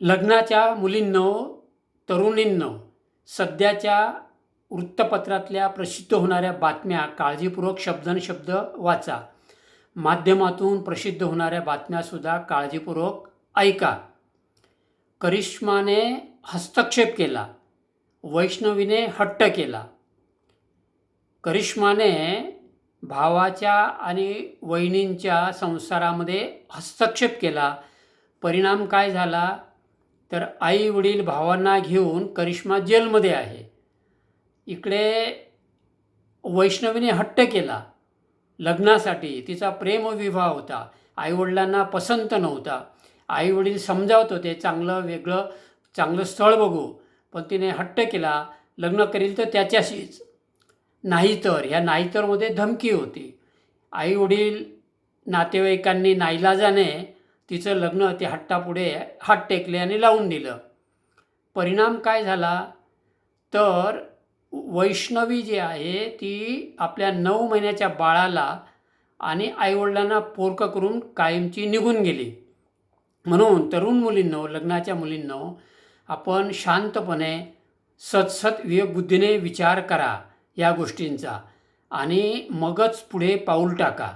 लग्नाच्या मुलींनो तरुणींनो सध्याच्या वृत्तपत्रातल्या प्रसिद्ध होणाऱ्या बातम्या काळजीपूर्वक शब्दानशब्द वाचा. माध्यमातून प्रसिद्ध होणाऱ्या बातम्यासुद्धा काळजीपूर्वक ऐका. करिश्माने हस्तक्षेप केला. वैष्णवीने हट्ट केला. करिश्माने भावाच्या आणि वहिनींच्या संसारामध्ये हस्तक्षेप केला. परिणाम काय झाला? तर आई वडील भावांना घेऊन करिश्मा जेलमध्ये आहे. इकडे वैष्णवीने हट्ट केला. लग्नासाठी तिचा प्रेमविवाह होता. आईवडिलांना पसंत नव्हता. आईवडील समजावत होते चांगलं वेगळं चांगलं स्थळ बघू. पण तिने हट्ट केला. लग्न करील तर त्याच्याशीच. नाहीतर ह्या नाहीतरमध्ये धमकी होती. आईवडील नातेवाईकांनी नाईलाजाने तिचं लग्न ते हट्टापुढे हात टेकले आणि लावून दिलं. परिणाम काय झाला? तर वैष्णवी जी आहे ती आपल्या नऊ महिन्याच्या बाळाला आणि आईवडिलांना पोरकं करून कायमची निघून गेली. म्हणून तरुण मुलींनो लग्नाच्या मुलींनो आपण शांतपणे सतसत विवेकबुद्धीने विचार करा या गोष्टींचा आणि मगच पुढे पाऊल टाका.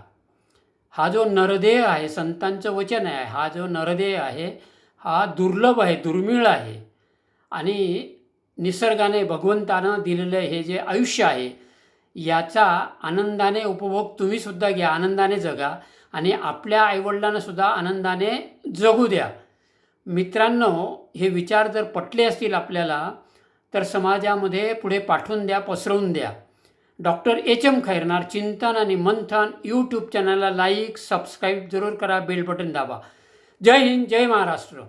हा जो नरदेह आहे संतांचं वचन आहे हा जो नरदेह आहे हा दुर्लभ आहे दुर्मिळ आहे. आणि निसर्गाने भगवंतानं दिलेलं हे जे आयुष्य आहे याचा आनंदाने उपभोग तुम्हीसुद्धा घ्या आनंदाने जगा आणि आपल्या आईवडिलांनासुद्धा आनंदाने जगू द्या. मित्रांनो हे विचार जर पटले असतील आपल्याला तर समाजामध्ये पुढे पाठवून द्या पसरवून द्या. डॉक्टर एच एम खैरनार चिंतन आणि मंथन यूट्यूब चॅनलला लाईक सबस्क्राईब जरूर करा बेल बटन दाबा. जय हिंद जय महाराष्ट्र.